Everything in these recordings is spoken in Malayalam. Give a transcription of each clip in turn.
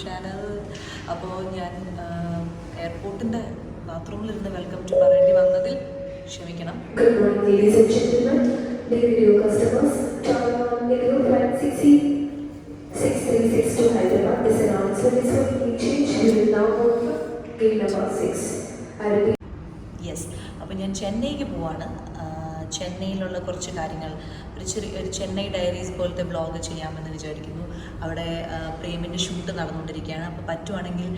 ചാനൽ അപ്പോൾ ഞാൻ എയർപോർട്ടിന്റെ ബാത്റൂമിലിരുന്ന് വെൽക്കം ടു പറയേണ്ടി വന്നതിൽ ക്ഷമിക്കണം Good morning, ladies and gentlemen, dear video customers. Travel on Indigo flight CC 6362 Hyderabad. This announcement is for the change. You will now move to gate number 6. I repeat. Yes അപ്പോൾ ഞാൻ ചെന്നൈക്ക് പോവാണ് ചെന്നൈയിലുള്ള കുറച്ച് കാര്യങ്ങൾ. ഒരു ചെറിയ ഒരു ചെന്നൈ ഡയറീസ് പോലത്തെ ബ്ലോഗ് ചെയ്യാമെന്ന് വിചാരിക്കുന്നു. അവിടെ പ്രേമിന്റെ ഷൂട്ട് നടന്നുകൊണ്ടിരിക്കുകയാണ്. അപ്പോൾ പറ്റുവാണെങ്കിൽ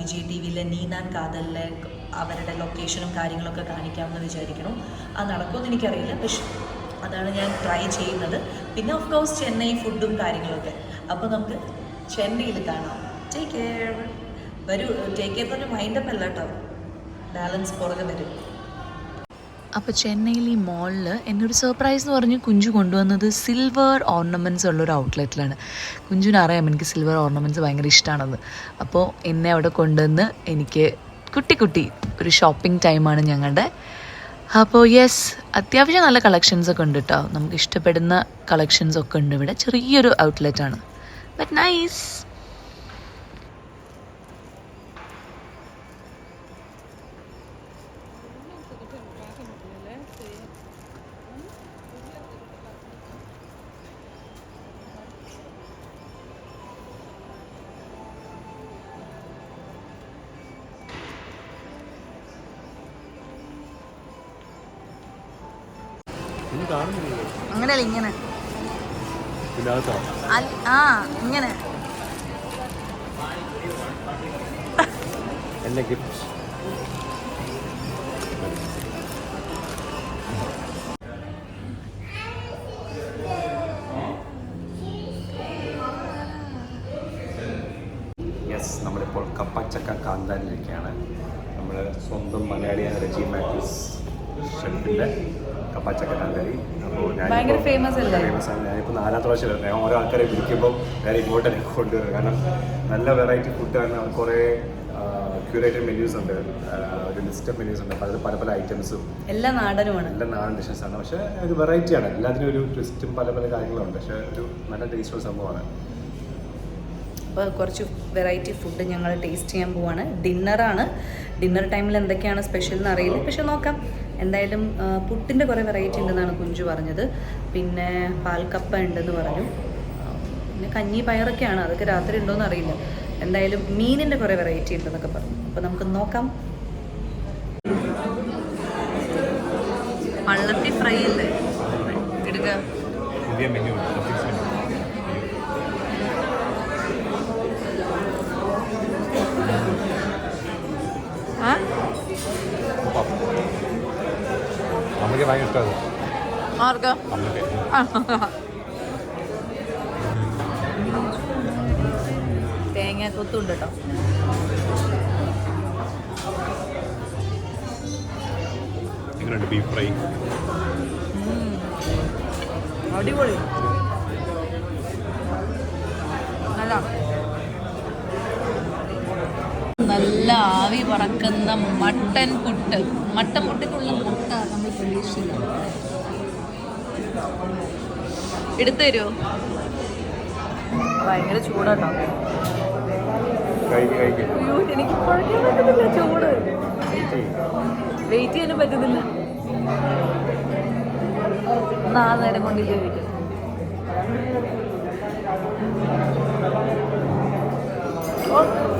വിജയ് ടി വിയിലെ നീനാൻ കാതലിലെ അവരുടെ ലൊക്കേഷനും കാര്യങ്ങളൊക്കെ കാണിക്കാമെന്ന് വിചാരിക്കണം അത് നടക്കുമെന്ന് എനിക്കറിയില്ല. പക്ഷെ അതാണ് ഞാൻ ട്രൈ ചെയ്യുന്നത്. പിന്നെ ഓഫ് കോഴ്സ് ചെന്നൈ ഫുഡും കാര്യങ്ങളൊക്കെ. അപ്പോൾ നമുക്ക് ചെന്നൈയിൽ കാണാം. ടേക്ക് കെയർ വരൂ. ടേക്ക് കെയർ പറഞ്ഞ മൈൻഡപ്പ് അല്ല കേട്ടോ. ബാലൻസ് പുറകെ വരും. അപ്പോൾ ചെന്നൈയിൽ ഈ മോളിൽ എന്നൊരു സർപ്രൈസ് എന്ന് പറഞ്ഞ് കുഞ്ചു കൊണ്ടുവന്നത് സിൽവർ ഓർണമെന്റ്സ് ഉള്ളൊരു ഔട്ട്ലെറ്റിലാണ് കുഞ്ചുവിന് അറിയാം എനിക്ക് സിൽവർ ഓർണമെന്റ്സ് ഭയങ്കര ഇഷ്ടമാണെന്ന് അപ്പോൾ എന്നെ അവിടെ കൊണ്ടുവന്ന് എനിക്ക് കുട്ടി കുട്ടി ഒരു ഷോപ്പിംഗ് ടൈമാണ് ഞങ്ങളുടെ അപ്പോൾ യെസ് അത്യാവശ്യം നല്ല കളക്ഷൻസ് ഒക്കെ ഉണ്ട് കേട്ടോ നമുക്ക് ഇഷ്ടപ്പെടുന്ന കളക്ഷൻസ് ഒക്കെ ഉണ്ട് ഇവിടെ. ചെറിയൊരു ഔട്ട്ലെറ്റാണ് ബട്ട് നൈസ് അങ്ങനെയല്ല ഇങ്ങനെ. ആ ഇങ്ങനെ. എന്നെ ഗിഫ്റ്റ് യെസ് നമ്മളിപ്പോൾ കപ്പച്ചക്ക കാന്താനിലിരിക്കുകയാണ് നമ്മൾ സ്വന്തം മലയാളിയായ റജി മാത്യൂസ് ഷെഫിന്റെ കപ്പച്ചക്ക കാന്താരി അപ്പോൾ ഭയങ്കര famous അല്ലേ? ഫേമസ് ആണ്. ഞാനിപ്പോൾ നാലാമത്തെ പ്രാവശ്യം വരുന്നത്. ഞാൻ ഓരോ ആൾക്കാരെ വിളിക്കുമ്പോൾ ഞാൻ ഇങ്ങോട്ട് എനിക്ക് കൊണ്ടുവരും. കാരണം നല്ല വെറൈറ്റി ഫുഡാണ് കുറേ ക്യൂറേറ്റഡ് മെന്യൂസ് ഉണ്ട്. ഒരു ലിസ്റ്റ് ഓഫ് മെന്യൂസ് ഉണ്ട്. പല പല പല ഐറ്റംസും എല്ലാ നാടനുമാണ്. എല്ലാ നാടൻ ഡിഷസ് ആണ്. പക്ഷേ ഒരു വെറൈറ്റിയാണ് എല്ലാത്തിനും ഒരു ട്വിസ്റ്റും പല പല കാര്യങ്ങളുണ്ട്. പക്ഷേ ഒരു നല്ല ടേസ്റ്റുള്ള സംഭവമാണ്. അപ്പോൾ കുറച്ച് വെറൈറ്റി ഫുഡ് ഞങ്ങൾ ടേസ്റ്റ് ചെയ്യാൻ പോവാണ്. ഡിന്നറാണ് ഡിന്നർ ടൈമിൽ എന്തൊക്കെയാണ് സ്പെഷ്യൽ എന്ന് അറിയില്ല. പക്ഷെ നോക്കാം. എന്തായാലും പുട്ടിന്റെ കുറേ വെറൈറ്റി ഉണ്ടെന്നാണ് കുഞ്ചു പറഞ്ഞത്. പിന്നെ പാൽക്കപ്പ ഉണ്ടെന്ന് പറഞ്ഞു. പിന്നെ കഞ്ഞി പയറൊക്കെയാണ്. അതൊക്കെ രാത്രി ഉണ്ടോയെന്ന് അറിയില്ല. എന്തായാലും മീനിന്റെ കുറേ വെറൈറ്റി ഉണ്ടെന്നൊക്കെ പറഞ്ഞു. അപ്പോൾ നമുക്ക് നോക്കാം. പള്ളത്തി ഫ്രൈ അല്ലേ? എടുക്കുക നമുക്ക് ഭയങ്കര ഇഷ്ടമാണ് ആർക്കാ? തേങ്ങ കൊത്തുണ്ട് കേട്ടോ എങ്ങനെയുണ്ട് ബീഫ് ഫ്രൈ അടിപൊളി. നല്ല. നല്ല ആവി പറക്കുന്ന മട്ടൻ പുട്ട്. മട്ടൻ പുട്ടിനുള്ള നമ്മൾ എടുത്തു തരുമോ ഭയങ്കര ചൂടാട്ടോ. എനിക്ക് കുഴക്കാൻ പറ്റുന്നില്ല ചൂട്. വെയിറ്റ് ചെയ്യാനും പറ്റുന്നില്ല നാല് നേരം കൊണ്ട് ചോദിക്കും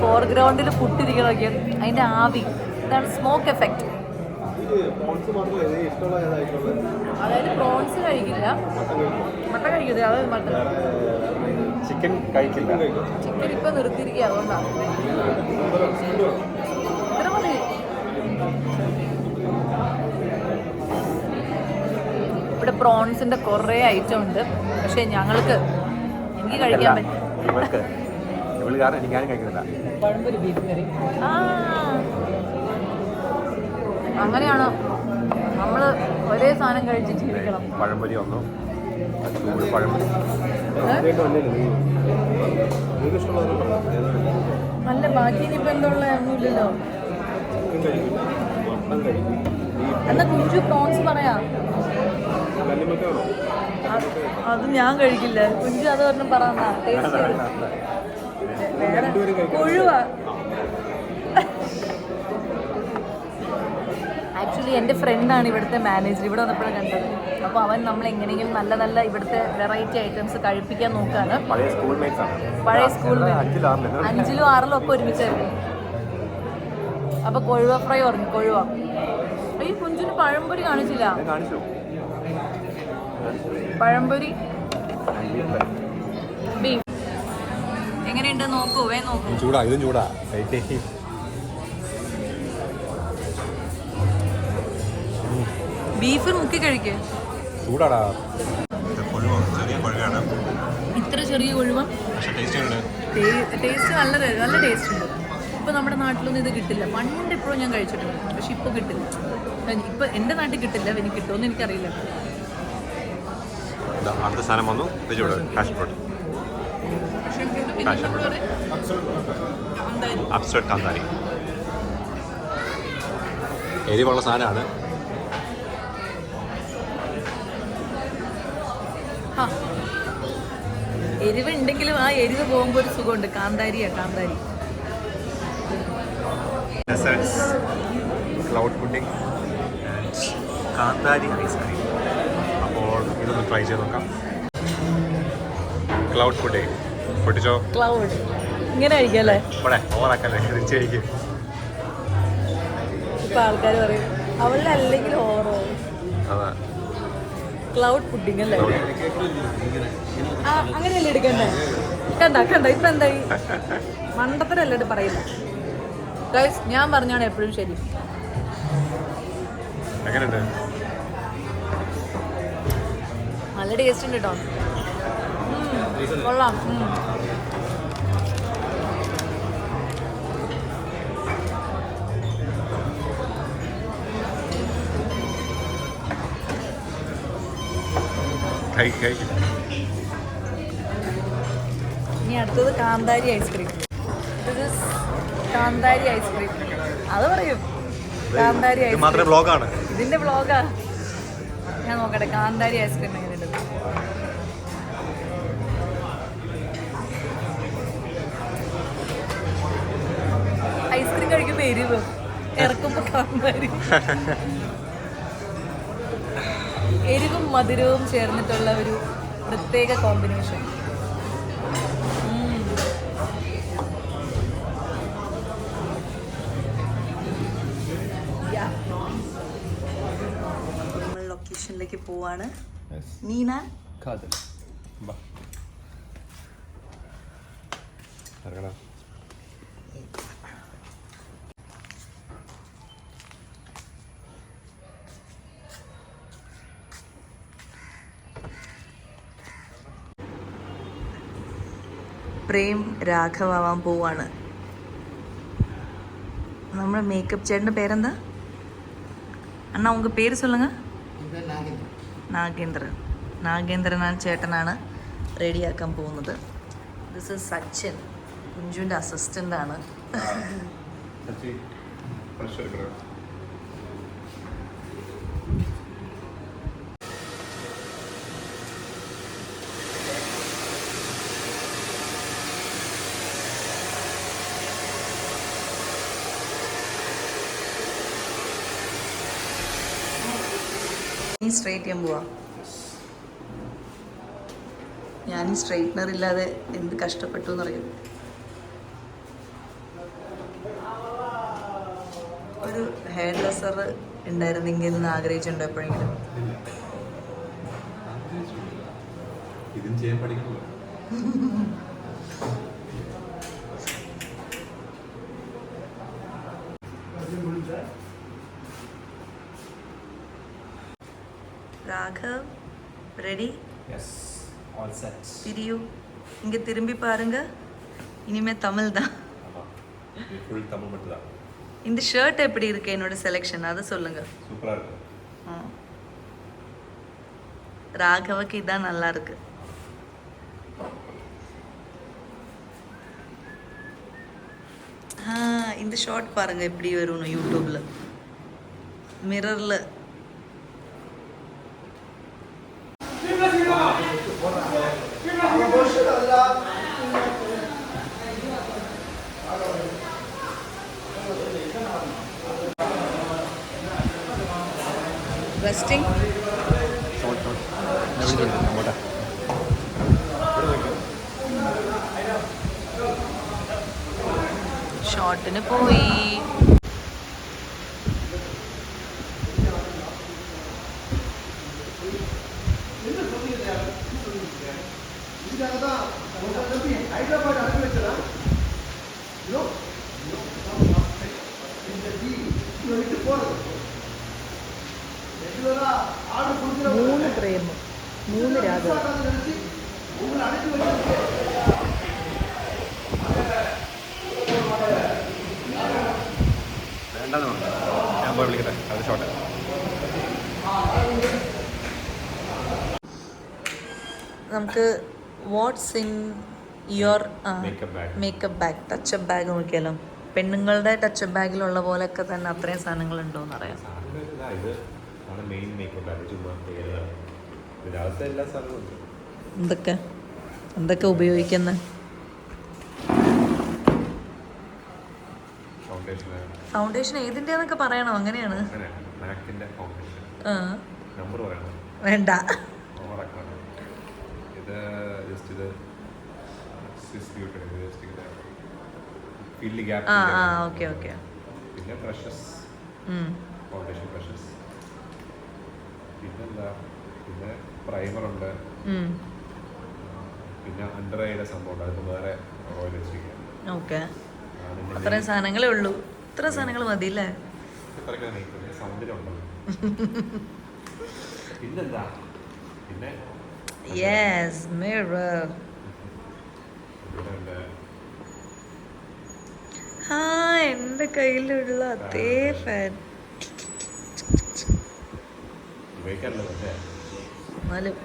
ഫോർഗ്രൗണ്ടിൽ പുട്ടിരിക്കണമൊക്കെ അതിന്റെ ആവി. ഇതാണ് സ്മോക്ക് എഫക്റ്റ് അതായത് പ്രോൺസ് കഴിക്കില്ല. മട്ടൻ കഴിക്കില്ല അതായത് മട്ടൻ ചിക്കൻ കഴിക്കില്ല. ചിക്കൻ ഇപ്പൊ നിർത്തിയിരിക്കുക അതുകൊണ്ടാണ് ഇത്ര മതി. ഇവിടെ പ്രോൺസിന്റെ കുറേ ഐറ്റം ഉണ്ട്. പക്ഷെ ഞങ്ങൾക്ക് എനിക്ക് കഴിക്കാൻ പറ്റും ഇവൾ കാരണം എനിക്ക് കഴിക്കുന്നില്ല. അങ്ങനെയാണോ? നമ്മൾ ഒരേ സാധനം കഴിച്ച് ജീവിക്കണം. പഴംപൊരി വന്നു. ചൂട് പഴംപൊരി. നല്ല ബാക്കി ഇനിയിപ്പോ എന്തുള്ള ഒന്നുമില്ലല്ലോ എന്നാ കുഞ്ചു പ്രോൺസ് പറയാ. അത് ഞാൻ കഴിക്കില്ല. കുഞ്ചു അത് പറഞ്ഞു പറഞ്ഞ ടേസ്റ്റ് കൊഴുവാ ആക്ച്വലി എന്റെ ഫ്രണ്ടാണ് ഇവിടുത്തെ മാനേജർ ഇവിടെ വന്നപ്പോഴാണ് കണ്ടത്. അപ്പോൾ അവൻ നമ്മൾ എങ്ങനെയെങ്കിലും നല്ല നല്ല ഇവിടുത്തെ വെറൈറ്റി ഐറ്റംസ് കഴിപ്പിക്കാൻ നോക്കുകയാണ് പഴയ സ്കൂൾ ആണ്. പഴയ സ്കൂൾ അഞ്ചിലും ആറിലും ഒക്കെ ഒരുമിച്ചായിരുന്നു അപ്പൊ കൊഴുവ ഫ്രൈ പറഞ്ഞു കൊഴുവ. ഈ കുഞ്ചിന് പഴംപൊരി കാണിച്ചില്ല. പഴംപൊരി. ബീഫ് എങ്ങനെയുണ്ട്? നോക്കൂ വേ നോക്കൂ. ചൂടാ ഇതും ചൂടാ. ബീഫ് മുക്കി കഴിക്കേ. ചൂടാടാ. ഇത്ര ചെറിയ കൊഴുവ? ടേസ്റ്റ് ഉണ്ട്. ടേസ്റ്റ് നല്ല നല്ല ടേസ്റ്റ് ഉണ്ട്. ഇപ്പൊ നമ്മുടെ നാട്ടിലൊന്നും ഇത് കിട്ടില്ല. പണ്ട് ഇപ്പോഴും ഞാൻ കഴിച്ചിട്ടുണ്ട്. പക്ഷെ ഇപ്പൊ കിട്ടില്ല. ഇപ്പൊ എന്റെ നാട്ടിൽ കിട്ടില്ല. എനിക്ക് കിട്ടുമെന്ന് എനിക്കറിയില്ല. അടുത്ത സാധനം വന്നു. ഇത് ചൂട്. കാഷ് ഫ്രൂട്ട് പക്ഷെ ഇത് പിന്നെ കാന്താരി. കാന്താരി എരിവുള്ള സാധനമാണ്. എരിവ് ഉണ്ടെങ്കിലും ആ എരിവ് പോകുമ്പോൾ ഒരു സുഖമുണ്ട്. കാന്താരിയാ കാന്താരി. ക്ലൗഡ് പുഡിംഗ് കാന്താരി ഐസ്ക്രീം അപ്പോൾ ഇതൊന്ന് ട്രൈ ചെയ്ത് നോക്കാം. Cloud pudding പൊട്ടിച്ചോ? ക്ലൗഡ് ഇങ്ങനെ കഴിക്കല്ലേ? ഇവിടെ ഓവറാക്കല്ലേ തിരിച്ചേക്ക് ഇപ്പൊ ആൾക്കാർ പറയും അവളിലല്ലെങ്കിൽ അതാ ക്ലൗഡ് പുഡിംഗ് അല്ലേ? അങ്ങനെയല്ലേ എടുക്കണ്ടേ? കണ്ട കണ്ട ഇപ്പൊ എന്തായി? മണ്ടത്തരല്ലേ പറയുന്നു? ഗൈസ് ഞാൻ പറഞ്ഞാണ് എപ്പോഴും ശരി. നല്ല ടേസ്റ്റ് ഉണ്ട് കേട്ടോ കൊള്ളാം ഇനി അടുത്തത് കാന്താരി ഐസ്ക്രീം കാന്താരി ഐസ്ക്രീം അത് പറയും. കാന്താരി ഐസ്ക്രീം ബ്ലോഗാണ് ഇതിന്റെ ബ്ലോഗാ ഞാൻ നോക്കട്ടെ കാന്താരി ഐസ്ക്രീം എങ്ങനെയുണ്ട്? ഐസ്ക്രീം കഴിക്കുമ്പോ എരിവ്. ഇറക്കുമ്പോ കാന്താരി. എരിവും മധുരവും ചേർന്നിട്ടുള്ള ഒരു പ്രത്യേക കോമ്പിനേഷൻ നമ്മൾ ലൊക്കേഷനിലേക്ക് പോവാണ്. നീന? ഇറങ്ങടാ. പ്രേം രാഘവാവാൻ പോവാണ് നമ്മുടെ മേക്കപ്പ് ചേട്ടൻ്റെ പേരെന്താ അണ്ണാ ഉങ്ക പേര് சொல்லுங்க നാഗേന്ദ്രൻ നാഗേന്ദ്രൻ ചേട്ടനാണ് റെഡിയാക്കാൻ പോകുന്നത് this is Sachin കുഞ്ചുവിൻ്റെ assistant straight ചെയ്യാൻ പോവാ. ഞാൻ ഈ സ്ട്രെയിറ്റ്നർ ഇല്ലാതെ എന്ത് കഷ്ടപ്പെട്ടു എന്നറിയും ഒരു ഹെയർ ഡ്രസ്സർ ഉണ്ടായിരുന്നെങ്കിൽ എന്ന് ആഗ്രഹിച്ചിട്ടുണ്ടോ എപ്പോഴെങ്കിലും? ഇതും ചെയ്യാൻ പഠിക്കണല്ലോ Raghav ready? Yes all set திரியு இங்கே திரும்பி பாருங்க. இனிமே தமிழ் தான். ஃபுல் தமிழ் மட்டும் தான் இந்த ஷர்ட் எப்படி இருக்கு என்னோட செலெக்ஷன் அதை சொல்லுங்க. சூப்பரா இருக்கு. ராகவுக்கு இதான் நல்லா இருக்கு. இந்த ஷார்ட் பாருங்க எப்படி வரும் யூடியூப்ல மிரர்ல ഷോട്ടിന് പോയി മൂന്ന് പ്രേമം മൂന്ന് രാഗം വേണ്ടെന്ന് പറഞ്ഞു ഞാൻ പോയി വിളിക്കട്ടെ അത് ഷോട്ട് നമുക്ക് what's in your. Makeup bag touch up bag നോക്കിയാലോ? പെണ്ണുങ്ങളുടെ ടച്ചപ്പ് ബാഗിലുള്ള പോലെയൊക്കെ തന്നെ അത്രയും സാധനങ്ങൾ ഉണ്ടോന്ന് അറിയാം. ഇതാ ഇത് ആണ് മെയിൻ മേക്കപ്പ് ബാഗ് ചുമ്മാ പേരുതാണ് എല്ലാ സാധനവും ഉണ്ട്. എന്തൊക്കെ? എന്തൊക്കെ ഉപയോഗിക്കുന്ന? ഫൗണ്ടേഷൻ ഏതിന്റെന്നൊക്കെ പറയണോ? അങ്ങനെയാണ്. വേണ്ട. ജസ്റ്റ് ഇത് ഫില്ല് ഗ്യാപ്പ് ആ ആ ഓക്കെ ഓക്കെ പിന്നെ ബ്രഷസ് ഫൗണ്ടേഷൻ ബ്രഷസ് പിന്നെന്താ? പിന്നെ പ്രൈമർ ഉണ്ട്. പിന്നെ അണ്ടർ ഐയുടെ സംഭവം ഉണ്ട്. അതിപ്പോൾ വേറെ ഓയിൽ വെച്ചിരിക്കുക ഓക്കെ അത്രയും സാധനങ്ങളേ ഉള്ളൂ. ഇത്ര സാധനങ്ങൾ മതി അല്ലേ പിന്നെന്താ? പിന്നെ യെസ് മിറർ ആ എന്റെ കയ്യിലുള്ള അതേ ഫാൻ എന്നാലും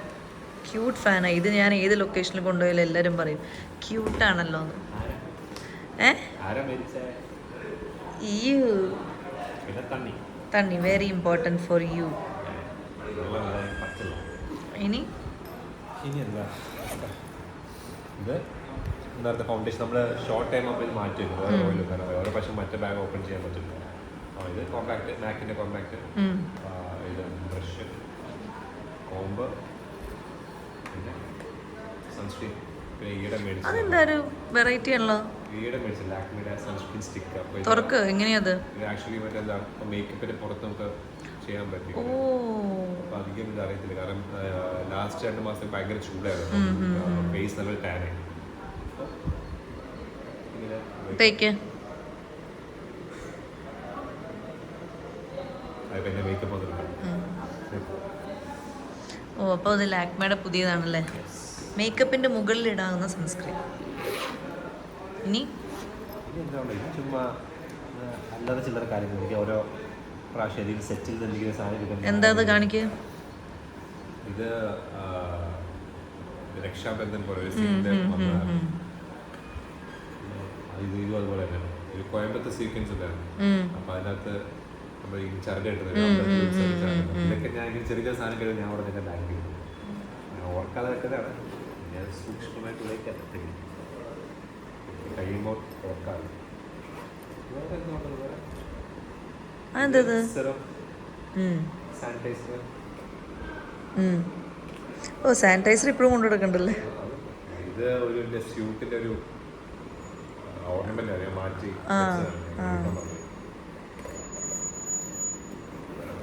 ക്യൂട്ട് ഫാനാണ് ഇത് ഞാൻ ഏത് ലൊക്കേഷനിൽ കൊണ്ടുപോയാലും എല്ലാവരും പറയും ക്യൂട്ടാണല്ലോ എന്ന് ഏ? യു തണ്ണി. വെരി ഇമ്പോർട്ടന്റ് ഫോർ യു ഇനി? ഇനി എന്താ ഇത് നേരത്തെ ഫൗണ്ടേഷൻ നമ്മൾ ഷോർട്ട് ടൈം ആകുമ്പോൾ ഇത് മാറ്റി വേറെ ഓയിൽ കാരണം ഓരോ പക്ഷേ മറ്റേ ബാഗ് ഓപ്പൺ ചെയ്യാൻ പറ്റില്ല. ആ ഇത് കോമ്പാക്ട് മാക്കിന്റെ കോമ്പാക്ട്. ഇത് ബ്രഷ് കോമ്പ് പിന്നെ സൺസ്ക്രീൻ പിന്നെ മേടിച്ചു അതെന്താ ഒരു വെറൈറ്റി ആണല്ലോ? അപ്പോൾ തുറക്ക് എങ്ങനെയത് ഇത് ആക്ച്വലി മറ്റേ മേക്കപ്പിന്റെ മേക്കപ്പിന് പുറത്ത് നമുക്ക് ചെയ്യാൻ പറ്റി ഓ. അപ്പൊ അധികം ഇത് അറിയത്തില്ല. കാരണം ലാസ്റ്റ് രണ്ട് മാസം ഭയങ്കര ചൂടായിരുന്നു. ഫേസ് നല്ല ടാൻ തേക്ക്. ഓ അപ്പോൾ അത് ലാക്മയുടെ പുതിയതാണല്ലേ? മേക്കപ്പിന്റെ മുകളിൽ ഇടാവുന്ന സൺസ്ക്രീൻ ഇനി? ചുമ്മാ അല്ലാതെ ചില്ലറ കാര്യങ്ങൾ ഓരോ പ്രാവശ്യം സെറ്റിൽ എന്തെങ്കിലും സാധനം എന്താ അത് കാണിക്കുക ഇത് രക്ഷാബന്ധൻ പോലെ ഇത് ഇതും അതുപോലെ തന്നെയാണ്. ഒരു കോയമ്പത്തൂർ സീക്വൻസ് ഉണ്ടായിരുന്നു. അപ്പൊ അതിനകത്ത് നമ്മൾ ഈ ചരട് ഇട്ടത് ഇതൊക്കെ ഞാൻ ഇങ്ങനെ ചെറിയ സാധനം കഴിയും ഞാൻ അവിടെ നിന്റെ ബാങ്കിൽ ഞാൻ ഓർക്കാതെ വെക്കുന്നതാണ് ഞാൻ സൂക്ഷ്മമായിട്ട് ഉപയോഗിക്കാൻ കഴിയുമ്പോൾ ഓർക്കാതെ വേറെ എന്താ ഉള്ളത് വേറെ? അതെന്തത്. ഓ സാനിറ്റൈസർ ഇപ്പോഴും കൊണ്ടു കൊടുക്കണ്ടല്ലേ ഇത് ഒരു എന്റെ സ്യൂട്ടിന്റെ ഒരു ഓർണമെന്റ് മാറ്റി.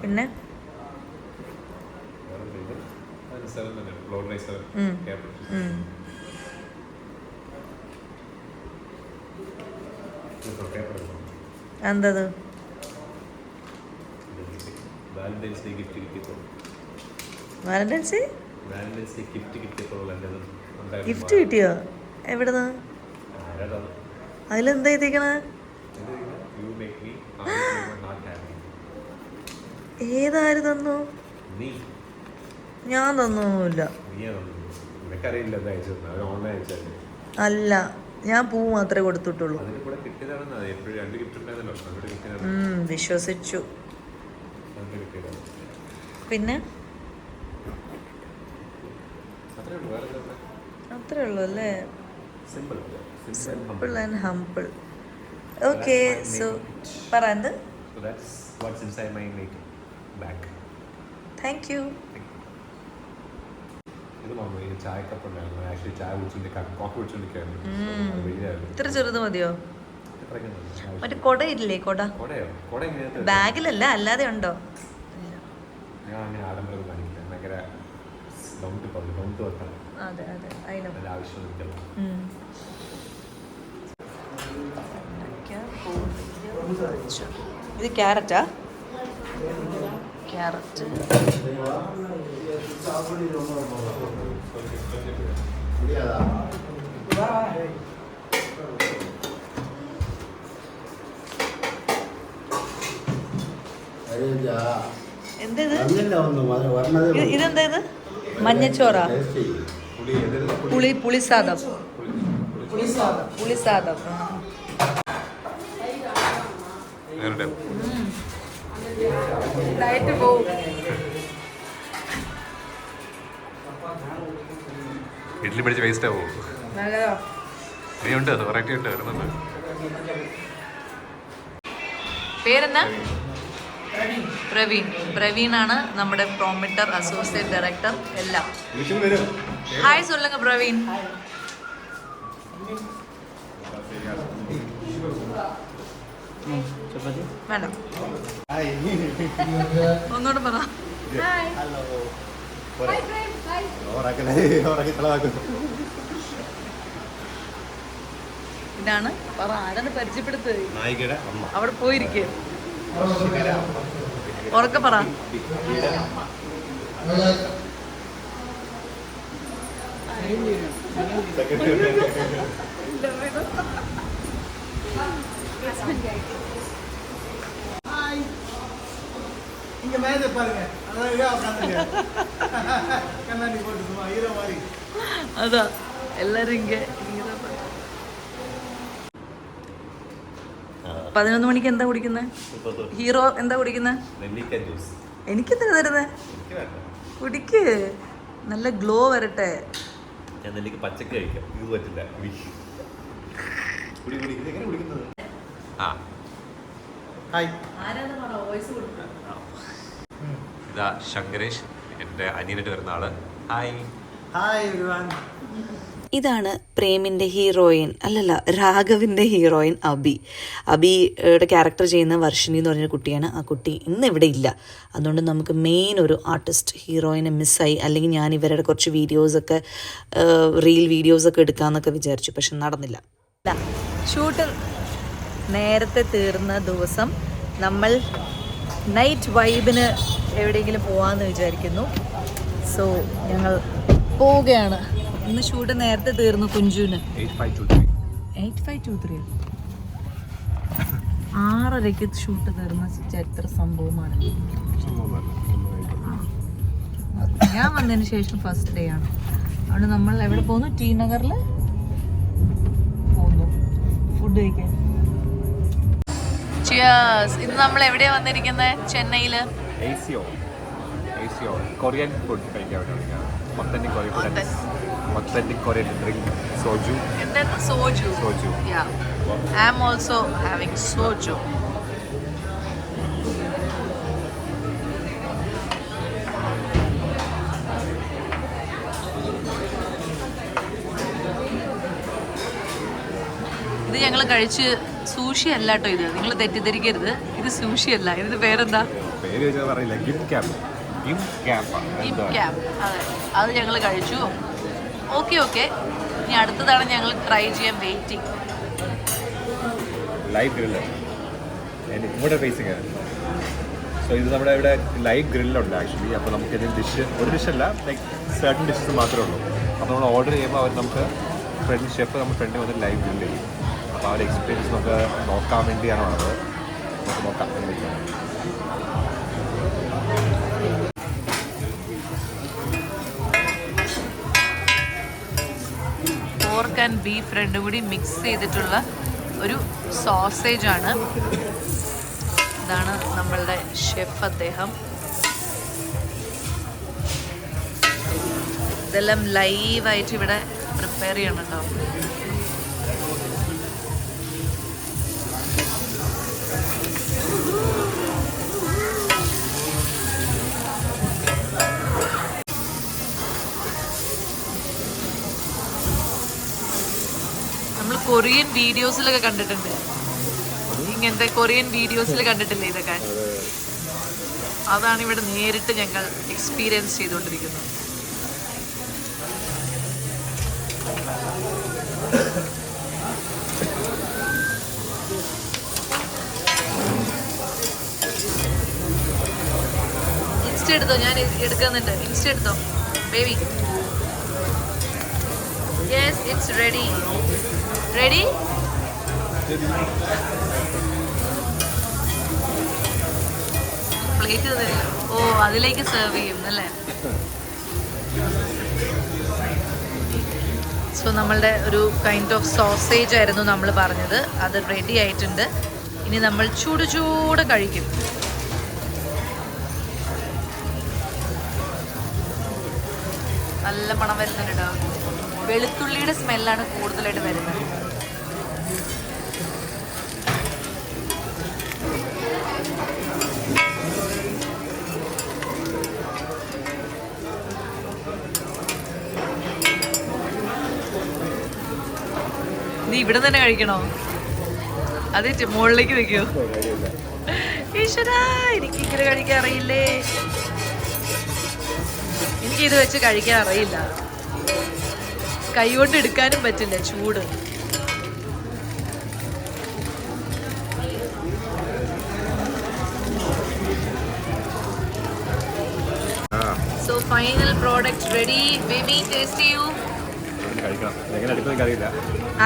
പിന്നെ? വേറെ വാലന്റൈൻസ് ഡേ ഗിഫ്റ്റ് കിട്ടിയപ്പോൾ. Valentine's day? Valentine's day gift കിട്ടിയപ്പോൾ എന്റെ ഗിഫ്റ്റ് കിട്ടിയോ? എവിടുന്ന്? അതിലെന്താ എത്തിക്കണേ ഏതാര് തന്നു? ഞാൻ തന്നൊന്നുമില്ല. അല്ല ഞാൻ പൂ മാത്രമേ കൊടുത്തിട്ടുള്ളൂ. വിശ്വസിച്ചു. പിന്നെ? അത്രേ ഉള്ളൂ അല്ലേ? Simple and humble okay so പറ എന്ത്. താങ്ക് യു ഇത്ര ചെറുത് മതിയോ. മറ്റേ കൊടയില്ലേ കൊട? ഇല്ലേ കൊട ബാഗിലല്ല അല്ലാതെ ഉണ്ടോ? അതെ അതെ. ഇത് ക്യാരറ്റാ? ക്യാരറ്റ് എന്താ ഇത് വന്നില്ല ഒന്നും അത് വരണതേ ഇത് ഇതെന്താ ഇത് മഞ്ഞച്ചോറാ? പുളി പുളിസാദം പുളിസാദം ഡയറ്റ് പോവും. ഇഡ്ഡലി പിടിച്ച് വേസ്റ്റ് ആവോ നീ ഉണ്ട് വെറൈറ്റി ഉണ്ട്. വരുന്നുണ്ട്. പേരെന്നാ പ്രവീൺ. പ്രവീണാണ് നമ്മുടെ പ്രോമിറ്റർ അസോസിയേറ്റ് ഡയറക്ടർ എല്ലാം. ഹായ് സൊല്ലുങ്ക പ്രവീൺ. പറ. ഇതാണ്. പറ ആരാണ് പരിചയപ്പെടുത്തത് അവിടെ പോയിരിക്കും ഉറക്കെ പറ இங்க மேஜை பாருங்க அதான் இதா உட்காந்துங்க പതിനൊന്ന് മണിക്ക് എന്താ കുടിക്കുന്നത് ഹീറോ എന്താ കുടിക്കുന്നത് എനിക്ക് എന്താ തരുന്നത് എനിക്ക് വേണ്ട. കുടിക്ക്. നല്ല ഗ്ലോ വരട്ടെ. ഞാൻ നെല്ലിക്ക പച്ചക്ക് കഴിക്കാം. ഇത് പറ്റില്ല. കുടി. കുടി കുടി. ഇതെങ്ങനെ കുടിക്കുന്നത്? ആ. ഹായ്. ഇതാ ശങ്കരേഷ്. എന്റെ അനിയനായിട്ട് വരുന്ന ആൾ. ഹായ്. ഹായ് എവരിവൺ ഇതാണ് പ്രേമിന്റെ ഹീറോയിൻ അല്ലല്ല രാഘവിന്റെ ഹീറോയിൻ അബി. അബിയുടെ ക്യാരക്ടർ ചെയ്യുന്ന വർഷിനി എന്ന് പറഞ്ഞൊരു കുട്ടിയാണ്. ആ കുട്ടി ഇന്ന് ഇവിടെ ഇല്ല. അതുകൊണ്ട് നമുക്ക് മെയിൻ ഒരു ആർട്ടിസ്റ്റ് ഹീറോയിനെ മിസ്സായി അല്ലെങ്കിൽ ഞാൻ ഇവരുടെ കുറച്ച് വീഡിയോസൊക്കെ റീൽ വീഡിയോസൊക്കെ എടുക്കാമെന്നൊക്കെ വിചാരിച്ചു. പക്ഷെ നടന്നില്ല. ഷൂട്ട് നേരത്തെ തീർന്ന ദിവസം നമ്മൾ നൈറ്റ് വൈബിന് എവിടെയെങ്കിലും പോവാന്ന് വിചാരിക്കുന്നു. സോ ഞങ്ങൾ പോവുകയാണ്. ഇന്ന് ഷൂട്ട് നേരത്തെ തീർന്നു കുഞ്ചുവിന്. ആറരയ്ക്ക് ഷൂട്ട് തീർന്ന ചരിത്ര സംഭവമാണ്. ഞാൻ വന്നതിന് ശേഷം ഫസ്റ്റ് ഡേ ആണ്. അവിടെ നമ്മൾ എവിടെ പോകുന്നു ടി നഗറിൽ പോകുന്നു ഫുഡ് കഴിക്കാൻ. ഇത് നമ്മൾ എവിടെയാ വന്നിരിക്കുന്നത് ചെന്നൈയിൽ. കൊറിയൻ ഫുഡ് കഴിക്കാൻ വേണ്ടി food. Korean Authentic Korean drink, drink soju. then soju. Soju. Soju. Yeah. I'm also having soju. ഇത് ഞങ്ങൾ കഴിച്ച് സൂഷി അല്ല കേട്ടോ ഇത്. നിങ്ങൾ തെറ്റിദ്ധരിക്കരുത്. ഇത് സൂഷി അല്ല. ഇതിന്റെ പേരെന്താ? പേര് ചോദിച്ചാൽ പറയില്ല. ഗിഫ്റ്റ് ക്യാമ്പ് അതെ. അത് ഞങ്ങൾ കഴിച്ചു. ഓക്കെ ഓക്കെ ഇനി അടുത്തതാണ് ഞങ്ങൾ ട്രൈ ചെയ്യാൻ വെയിറ്റിംഗ് ലൈവ് ഗ്രില്ല് ഇവിടെ ഫേസിങ് സോ ഇത് നമ്മുടെ ഇവിടെ ലൈവ് ഗ്രില്ലുണ്ട് ആക്ച്വലി അപ്പോൾ നമുക്ക് ഇതിന് ഡിഷ് ഒരു ഡിഷല്ല ലൈക്ക് സർട്ടൺ ഡിഷസ് മാത്രമേ ഉള്ളൂ. അപ്പോൾ നമ്മൾ ഓർഡർ ചെയ്യുമ്പോൾ അവർ നമുക്ക് ഫ്രണ്ട് ഷെഫ് നമ്മുടെ ഫ്രണ്ട് വന്ന് ലൈവ് ഗ്രില്ല് ചെയ്യും. അപ്പോൾ ആ ഒരു എക്സ്പീരിയൻസ് നമുക്ക് നോക്കാൻ വേണ്ടിയാണ് വന്നത് നമുക്ക് നോക്കാം. പോർക്ക് ആൻഡ് ബീഫ് രണ്ടും കൂടി മിക്സ് ചെയ്തിട്ടുള്ള ഒരു സോസേജ് ആണ്. ഇതാണ് നമ്മളുടെ ഷെഫ് അദ്ദേഹം. ഇതെല്ലാം ലൈവായിട്ട് ഇവിടെ പ്രിപ്പയർ ചെയ്യണം നമ്മൾ കൊറിയൻ വീഡിയോസിലൊക്കെ കണ്ടിട്ടുണ്ട്. ഇങ്ങനത്തെ കൊറിയൻ വീഡിയോസിൽ കണ്ടിട്ടില്ലേ ഇതൊക്കെ? അതാണ് ഇവിടെ നേരിട്ട് ഞങ്ങൾ എക്സ്പീരിയൻസ് ചെയ്തുകൊണ്ടിരിക്കുന്നത്. ഇൻസ്റ്റ എടുത്തോ? ഞാൻ എടുക്കുന്നുണ്ട് ഇൻസ്റ്റ എടുത്തോ? Baby yes it's ready ready plate ഓ അതിലേക്ക് സെർവ് ചെയ്യും അല്ലേ? സോ നമ്മളുടെ ഒരു കൈൻഡ് ഓഫ് സോസേജ് ആയിരുന്നു നമ്മൾ പറഞ്ഞത്. അത് റെഡി ആയിട്ടുണ്ട്. ഇനി നമ്മൾ ചൂട് ചൂട് കഴിക്കും. നല്ല മണം വരുന്നുണ്ട് വെളുത്തുള്ളിയുടെ സ്മെല്ലാണ് കൂടുതലായിട്ട് വരുന്നത്. നീ ഇവിടെ തന്നെ കഴിക്കണോ? അത് മുകളിലേക്ക് വെക്കോ ഈശ്വരാ എനിക്ക് ഇങ്ങനെ കഴിക്കാൻ അറിയില്ലേ? എനിക്ക് ഇത് വെച്ച് കഴിക്കാൻ അറിയില്ല. കൈ കൊണ്ട് എടുക്കാനും പറ്റില്ല ചൂട്. പ്രോഡക്റ്റ് റെഡി ബേബി ടേസ്റ്റ് ചെയ്യൂ.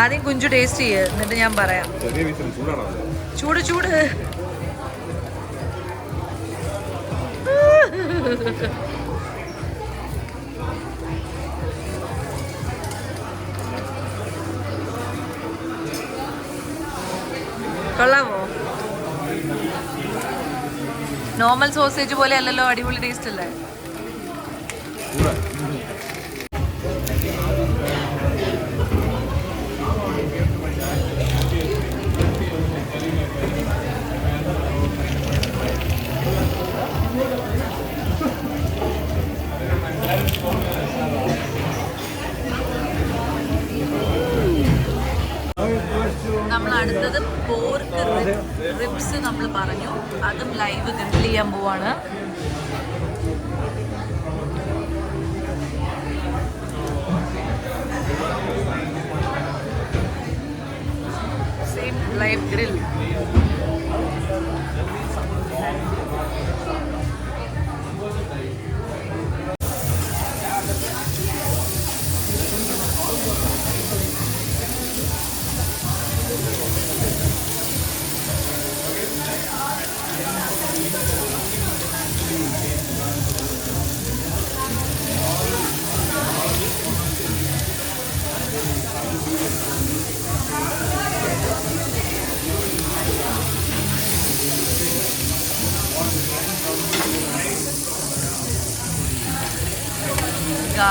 ആദ്യം കുഞ്ചു ടേസ്റ്റ് ചെയ്യ്. എന്നിട്ട് ഞാൻ പറയാം. ചൂട് ചൂട്. കൊള്ളാമോ? നോർമൽ സോസേജ് പോലെ അല്ലല്ലോ അടിപൊളി ടേസ്റ്റ് അല്ലേ? അടുത്തത് പോർക്ക് റിബ്സ് നമ്മൾ പറഞ്ഞു. അതും ലൈവ് ഗ്രിൽ ചെയ്യാൻ പോവാണ്. സെയിം ലൈവ്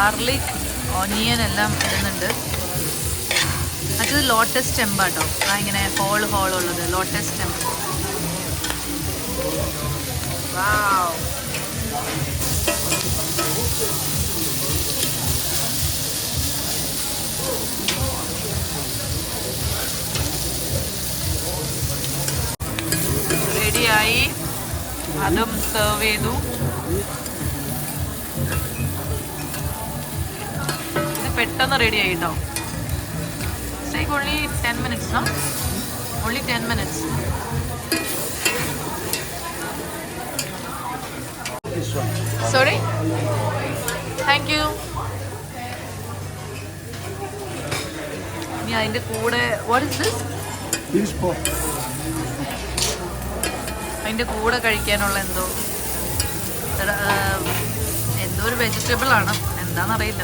ഗാർലിക് ഓനിയൻ എല്ലാം ഇടുന്നുണ്ട്. മറ്റത് ലോട്ടസ് ടെമ്പാട്ടോ ആ ഇങ്ങനെ ഹോൾ ഹോൾ ഉള്ളത്. Lotus temp. റെഡിയായി. അതും സെർവ് ചെയ്തു. പെട്ടെന്ന് റെഡി ആയി കേട്ടോ take only ten minutes no only ten minutes sorry thank you ഇനി അതിന്റെ കൂടെ വാട്ട് ഇസ് ദിസ്. അതിന്റെ കൂടെ കഴിക്കാനുള്ള എന്തോ എന്തോ ഒരു വെജിറ്റബിൾ ആണ്. എന്താണെന്നറിയില്ല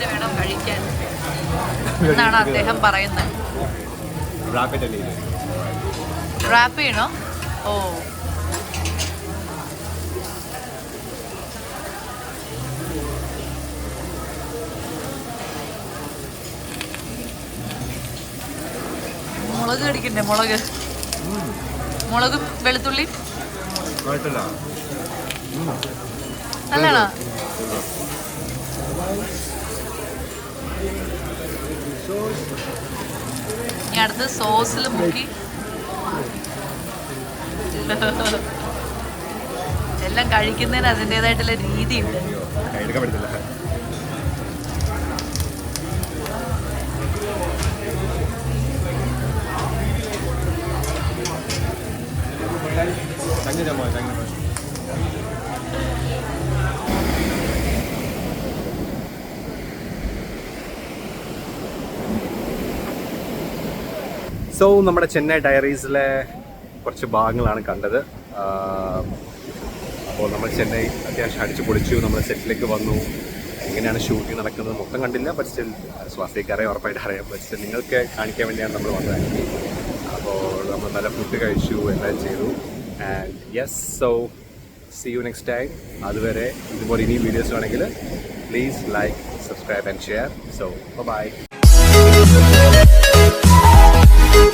ഇങ്ങനെ വേണം കഴിക്കാൻ? എന്നാണ് അദ്ദേഹം പറയുന്നത്. റാപ്പ് ചെയ്യണോ? ഓ. മുളക് കടിക്കണ്ടേ മുളക്? മുളക് വെളുത്തുള്ളി? നല്ലതാണോ? ഇനി അടുത്ത് സോസിൽ മുക്കി. എല്ലാം കഴിക്കുന്നതിന് അതിന്റെതായിട്ടുള്ള രീതിയുണ്ട്. സോ നമ്മുടെ ചെന്നൈ ഡയറീസിലെ കുറച്ച് ഭാഗങ്ങളാണ് കണ്ടത്. അപ്പോൾ നമ്മൾ ചെന്നൈ അത്യാവശ്യം അടിച്ചു പൊളിച്ചു നമ്മൾ സെറ്റിലേക്ക് വന്നു. എങ്ങനെയാണ് ഷൂട്ടിംഗ് നടക്കുന്നത് മൊത്തം കണ്ടില്ല പക്ഷേ സ്റ്റിൽ അറിയാം ഉറപ്പായിട്ട് അറിയാം. പക്ഷേ നിങ്ങൾക്ക് കാണിക്കാൻ വേണ്ടിയാണ് നമ്മൾ വന്നത് അപ്പോൾ നമ്മൾ നല്ല ഫുഡ് കഴിച്ചു എല്ലാം ചെയ്തു. And yes so see you next time അതുവരെ ഇതുപോലെ ഇനിയും വീഡിയോസ് വേണമെങ്കിൽ please like subscribe and share so bye